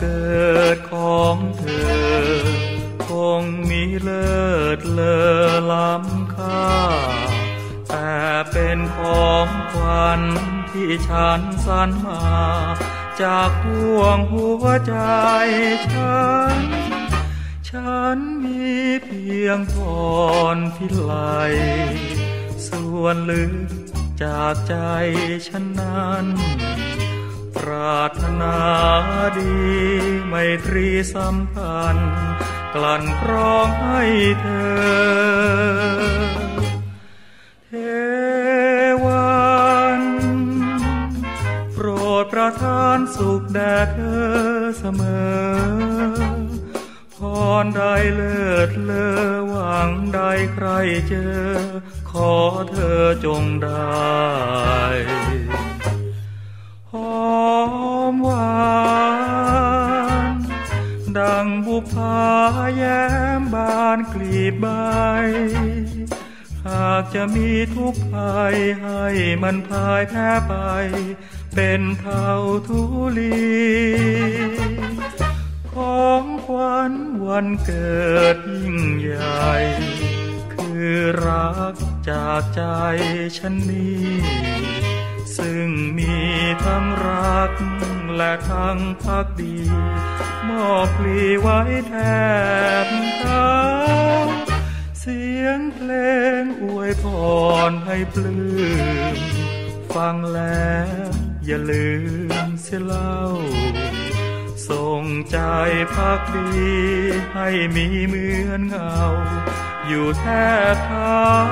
เกิดของเธอ คงมีเลิศเลอล้ำค่า แต่เป็นของขวัญที่ฉันสรรมา จากดวงหัวใจฉัน ฉันมีเพียงพรพิไลส่วนลึกจากใจฉันนั้น ปรารถนาดีไมตรีสัมพันธ์กลั่นกรองให้เธอ เทวันโปรดประทานสุขแด่เธอเสมอ พรใดเลิศเลอหวังใดใครเจอ ขอเธอจงได้ ดังบุพาแย้มบานกลีบใบ หากจะมีทุกภัยให้มันพายแพ้ไป เป็นเท่าทุลี ของขวัญวันเกิดยิ่งใหญ่ คือรักจากใจฉันนี้ ซึ่งมีทั้งรักและทั้งพักดี มอบพลีไว้แทบเท้าเสียงเพลงอวยพรให้ปลื้มฟังแล้วอย่าลืมเสียเล่าส่งใจพักดีให้มีเหมือนเงา อยู่แทบเท้า